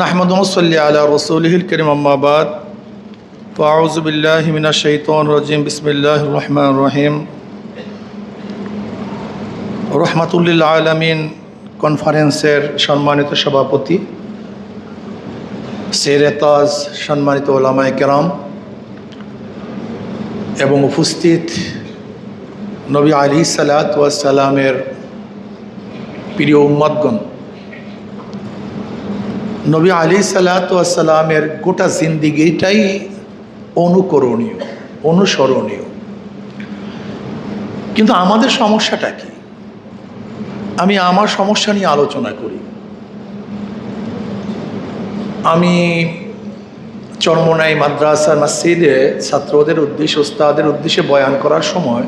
নাহমদ মসল্লি আলা রসুলহিল করিম আম্মাবাদ ফাউজবিল্লাহ মিনা শৈতন রাজিম বিসমিল্লাহ রহমান রহিম রহমাতুল্লিল আলমিন কনফারেন্সের সম্মানিত সভাপতি সেরেতাজ সম্মানিত ওলামায় কেরাম, এবং উপস্থিত নবী আলী সালাত সালামের প্রিয় উম্মাদগণ। নবী আলী সালাতামের গোটা জিন্দিগিটাই অনুকরণীয়, অনুসরণীয়। কিন্তু আমাদের সমস্যাটা কি? আমি আমার সমস্যা নিয়ে আলোচনা করি। আমি চরমনাই মাদ্রাসা মসজিদে ছাত্রদের উদ্দেশ্যে ওস্তাদের উদ্দেশ্যে বয়ান করার সময়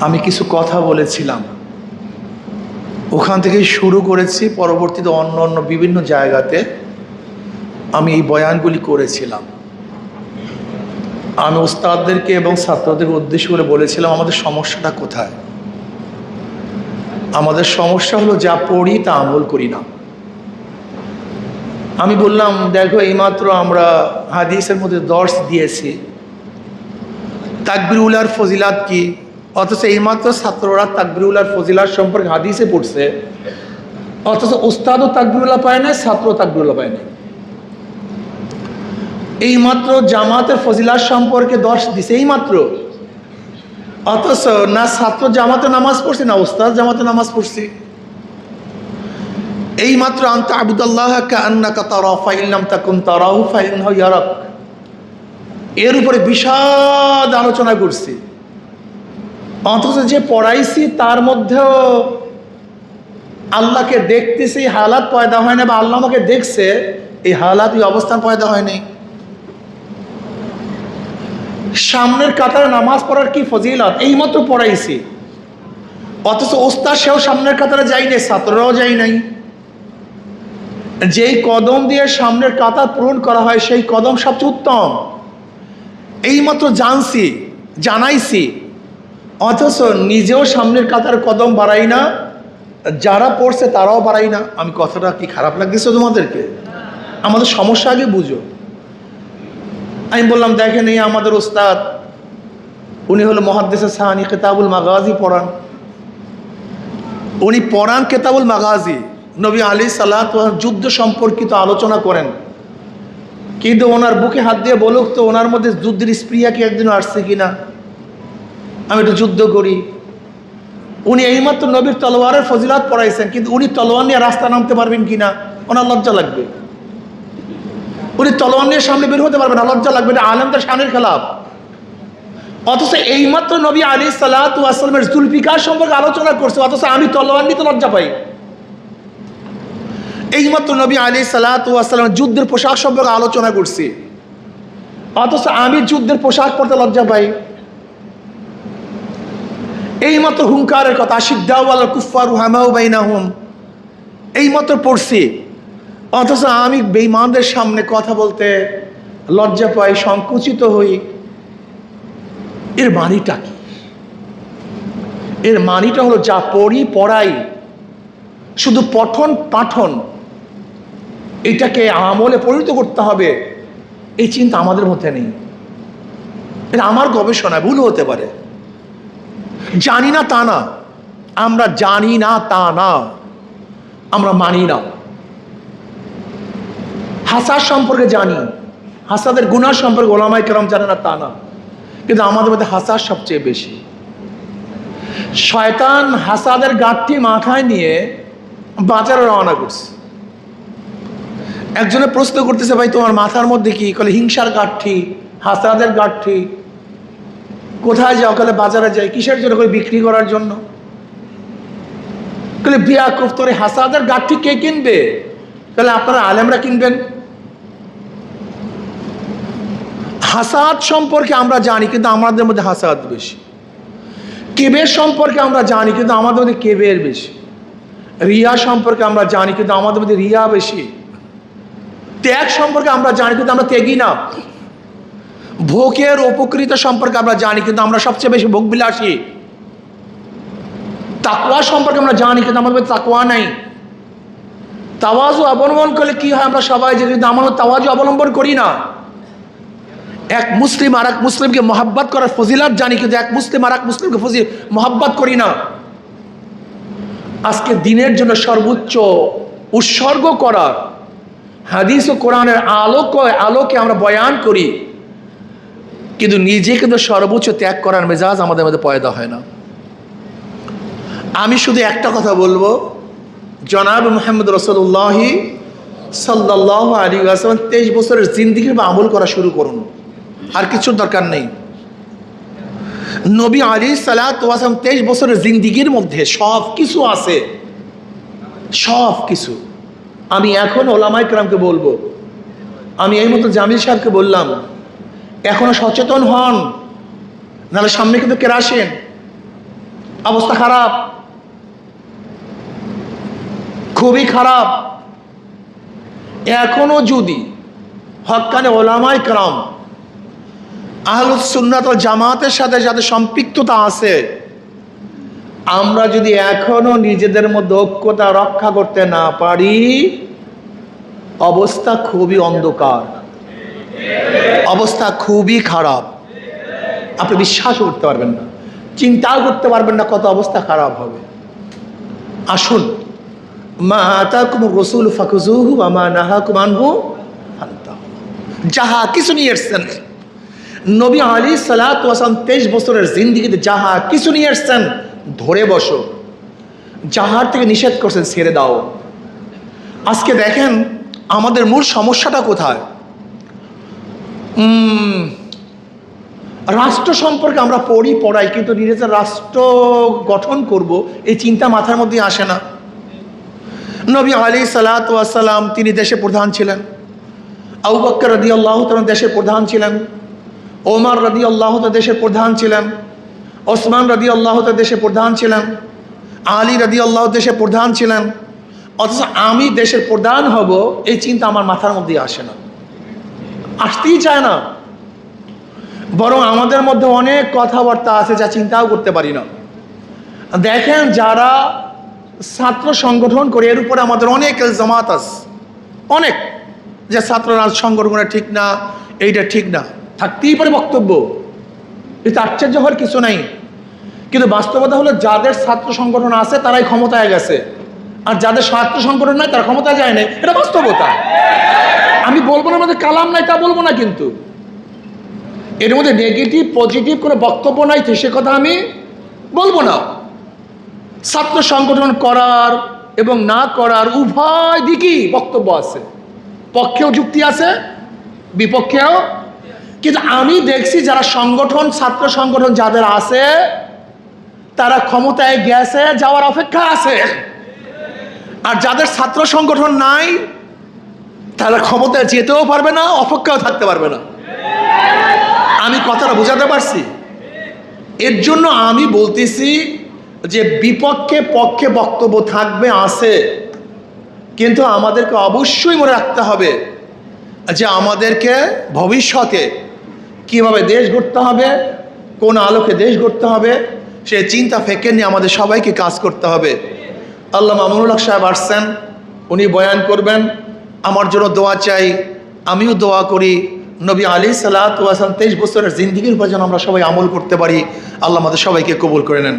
আমি কিছু কথা বলেছিলাম। ওখান থেকে শুরু করেছি। পরবর্তীতে অন্য অন্য বিভিন্ন জায়গাতে আমি এই বয়ানগুলি করেছিলাম। আমি ওস্তাদদেরকে এবং ছাত্রদের উদ্দেশ্য করে বলেছিলাম, আমাদের সমস্যাটা কোথায়? আমাদের সমস্যা হলো যা পড়ি তা আমল করি না। আমি বললাম, দেখো, এইমাত্র আমরা হাদিসের মধ্যে দর্শ দিয়েছি। তাকবিরুলার ফজিলাত কি? অথচ এইমাত্র ছাত্ররা তাকবিরুলার ফজিলার সম্পর্কে হাদিসে পড়ছে। অথচ ওস্তাদও তাকবিরুল্লাহ পায় না ছাত্র তাকবিরুল্লাহ পায় না এইমাত্র জামাতের ফজিলার সম্পর্কে দর্শ দিছে এইমাত্র। অথচ না ছাত্র জামাতে নামাজ পড়ছি, না ওস্তাদ জামাতে নামাজ পড়ছি। এই মাত্র আন্ত আবুদাল্লাহ কান্নাকা তারা ফাইলাম তাকুন তারাহু, ফাইন ইয়ারক। এর উপরে বিশাদ আলোচনা করছি। অথচ যে পড়াইছি তার মধ্যেও আল্লাহকে দেখতেছি হালাত পয়দা হয় না বা আল্লাহ আমাকে দেখছে, এই হালাত এই অবস্থান পয়দা হয়নি সামনের কাতারে নামাজ পড়ার কি ফজিলত? এইমাত্র পড়াইছি। অথচ ওস্তাদ সেও সামনের কাতারে যাই নাই, ছাত্ররাও যাই নাই। যেই কদম দিয়ে সামনের কাতার পূরণ করা হয়, সেই কদম সবচেয়ে উত্তম। এইমাত্র জানছি, জানাইছি অথচ নিজেও সামনের কাতার কদম বাড়াই না, যারা পড়ছে তারাও বাড়াই না। আমি কথাটা কি খারাপ লাগতেছে তোমাদেরকে? আমাদের সমস্যা আগে বুঝো। আমি বললাম, দেখেন এই আমাদের ওস্তাদ, উনি হলো মহাদ্দেশের সাহানি কেতাবুল মাগাজি পড়ান। উনি পড়ান কেতাবুল মাগাজি। নবী আলী সাল্লাহ যুদ্ধ সম্পর্কিত আলোচনা করেন। কিন্তু ওনার বুকে হাত দিয়ে বলুক তো, ওনার মধ্যে যুদ্ধের স্প্রিয়া কি একদিন আসছে কিনা? আমি একটু যুদ্ধ করি। উনি এইমাত্র নবীর তলোয়ারের ফজিলাত পড়াইছেন, কিন্তু উনি তলোয়ার নিয়ে রাস্তা নামতে পারবেন কিনা, ওনার লজ্জা লাগবে। উনি তলোয়ার নিয়ে সামনে বের হতে পারবেন না, লজ্জা লাগবে না আলমদের সামনের খেলাফ। অথচ এইমাত্র নবী আলী সাল্লাহামের জুলফিকার সম্পর্কে আলোচনা করছে, অথচ আমি তলোয়ার নিতে লজ্জা পাই। এইমাত্র নবী আলী সাল্লাহাম যুদ্ধের পোশাক সম্পর্কে আলোচনা করছি, অথচ আমি যুদ্ধের পোশাক পরতে লজ্জা পাই। এইমাত্র হুঙ্কারের কথা সিদ্দাওয়াল কুফার হামাউ বাইনাহুম। এইমাত্র পড়ছি। অথচ আমি বেইমানদের সামনে কথা বলতে লজ্জা পাই, সংকুচিত হই। এর মানিটা কি? এর মানিটা হলো যা পড়ি, পড়াই। শুধু পঠন, পাঠন। এটাকে আমলে পরিণত করতে হবে। এই চিন্তা আমাদের মধ্যে নেই। এটা আমার গবেষণা ভুল হতে পারে। জানি না তা না। আমরা জানি না তা না। আমরা মানি না। হাসার সম্পর্কে জানি। হাসাদের গুণার সম্পর্কে ওলামাই কেরাম জানে না তা না। কিন্তু আমাদের মধ্যে হাসার সবচেয়ে বেশি। শয়তান হাসাদের গাঁটটি মাথায় নিয়ে বাজারে রওনা করছে। একজনে প্রশ্ন করতেছে, ভাই, তোমার মাথার মধ্যে কি? কলে, হিংসার গাঠি হাসাদের গাঠি কোথায় যাও, কলে বাজারে যাই, কিসের জন্য করে বিক্রি করার জন্য? কলে বিয়া তোর হাসাদের গাঠি কে কিনবে? তাহলে আপনারা আলেমরা কিনবেন। হাসাদ সম্পর্কে আমরা জানি, কিন্তু আমাদের মধ্যে হাসাদ বেশি। কেবের সম্পর্কে আমরা জানি, কিন্তু আমাদের মধ্যে কেবের বেশি। রিয়া সম্পর্কে আমরা জানি, কিন্তু আমাদের মধ্যে রিয়া বেশি। ত্যাগ সম্পর্কে আমরা জানি, কিন্তু আমরা ত্যাগই না। ভোগের উপকৃত সম্পর্কে আমরা জানি, কিন্তু আমরা সবচেয়ে বেশি ভোগবিলাসী। তাকওয়া সম্পর্কে আমরা জানি, কিন্তু আমাদের তাকওয়া নাই। তাওয়াজু অবলম্বন করলে কি হয় আমরা সবাই যে কিন্তু আমরা তাওয়াজু অবলম্বন করি না? এক মুসলিম আর এক মুসলিমকে মহাব্বাত করার ফজিলাত জানি, কিন্তু এক মুসলিম আর এক মুসলিমকে ফজি, মহাব্বাত করি না। আজকে দিনের জন্য সর্বোচ্চ উৎসর্গ করার হাদিস ও কোরআনের আলোক, আলোকে আমরা বয়ান করি। কিন্তু নিজে কিন্তু সর্বোচ্চ ত্যাগ করার মেজাজ আমাদের মধ্যে পয়দা হয় না। আমি শুধু একটা কথা বলব, জনাব মোহাম্মদ রসদুল্লাহি সাল্লাহ আলী আসলাম তেইশ বছরের জিন্দিগির বা আমল করা শুরু করুন। আর কিছুর দরকার নেই। নবী আলী সালাম তেইশ বছরের জিন্দিগির মধ্যে সব কিছু আছে। সব কিছু আমি এখন ওলামাই ক্রামকে বলব, আমি এই মতো জামিল সাহেবকে বললাম এখনও সচেতন হন। নাহলে সামনে কিন্তু কেরাসেন অবস্থা খারাপ। খুবই খারাপ। এখনও যদি হকানে ওলামাই ক্রাম আহলুসুন্নাত জামাতের সাথে যাদের সম্পৃক্ততা আছে, আমরা যদি এখনও নিজেদের মধ্যে ঐক্যতা রক্ষা করতে না পারি, অবস্থা খুবই অন্ধকার। অবস্থা খুবই খারাপ। আপনি বিশ্বাস করতে পারবেন না। চিন্তাও করতে পারবেন না কত অবস্থা খারাপ হবে। আসুন। মা রসুল যাহা কিছু নিয়ে এসছেন, নবী আলী সালাম তেইশ বছরের জিন্দিগিতে যাহা কিছু নিয়ে এসছেন, ধরে বসো। যাহার থেকে নিষেধ করছেন, ছেড়ে দাও। আজকে দেখেন, আমাদের মূল সমস্যাটা কোথায়? রাষ্ট্র সম্পর্কে আমরা পড়ি, পড়াই, কিন্তু নিজেদের রাষ্ট্র গঠন করব, এই চিন্তা মাথার মধ্যে আসে না। নবী আলী সালাতাম তিনি দেশে প্রধান ছিলেন। বক্কর রদি আল্লাহ দেশের প্রধান ছিলেন। ওমার রদি আল্লাহ দেশের প্রধান ছিলেন। ওসমান রদি আল্লাহ দেশে প্রধান ছিলেন। আলী রদি আল্লাহ দেশে প্রধান ছিলেন। অথচ আমি দেশের প্রধান হব, এই চিন্তা আমার মাথার মধ্যে আসে না। আসতেই চায় না। বরং আমাদের মধ্যে অনেক কথাবার্তা আছে যা চিন্তাও করতে পারি না। দেখেন যারা ছাত্র সংগঠন করে, এর উপরে আমাদের অনেক জামাত আছে। অনেক। যে ছাত্ররা সংগঠনটা ঠিক না, এইটা ঠিক না। থাকতেই পারে বক্তব্য। এটা আশ্চর্য হওয়ার কিছু নাই। কিন্তু বাস্তবতা হলো যাদের ছাত্র সংগঠন আছে, তারাই ক্ষমতায় গেছে। আর যাদের ছাত্র সংগঠন নাই, তারা ক্ষমতায় যায় নাই। এটা বাস্তবতা। আমি বলব না আমাদের কালাম নাই, তা বলব না কিন্তু। এর মধ্যে নেগেটিভ পজিটিভ কোনো বক্তব্য নাই, তো সে কথা আমি বলব না। ছাত্র সংগঠন করার এবং না করার উভয় দিকই বক্তব্য আছে। পক্ষেও যুক্তি আছে, বিপক্ষেও। কিন্তু আমি দেখছি যারা সংগঠন, ছাত্র সংগঠন যাদের আছে, তারা ক্ষমতায় গেছে, যাওয়ার অপেক্ষা আছে। আর যাদের ছাত্র সংগঠন নাই তারা ক্ষমতায় যেতেও পারবে না, অপেক্ষাও থাকতে পারবে না। আমি কথাটা বোঝাতে পারছি? এর জন্য আমি বলতেছি যে বিপক্ষে পক্ষে বক্তব্য থাকবে, আছে। কিন্তু আমাদেরকে অবশ্যই মনে রাখতে হবে যে আমাদেরকে ভবিষ্যতে কীভাবে দেশ গড়তে হবে, কোন আলোকে দেশ গড়তে হবে, সে চিন্তা ফেঁকে নিয়ে আমাদের সবাইকে কাজ করতে হবে। আল্লাহ মামুনুল হক সাহেব আসছেন, উনি বয়ান করবেন আমার জন্য দোয়া চাই, আমিও দোয়া করি। নবী আলী সালাম তেইশ বছরের জিন্দিগির উপর আমরা সবাই আমল করতে পারি। আল্লাহ আমাদের সবাইকে কবুল করে নেন।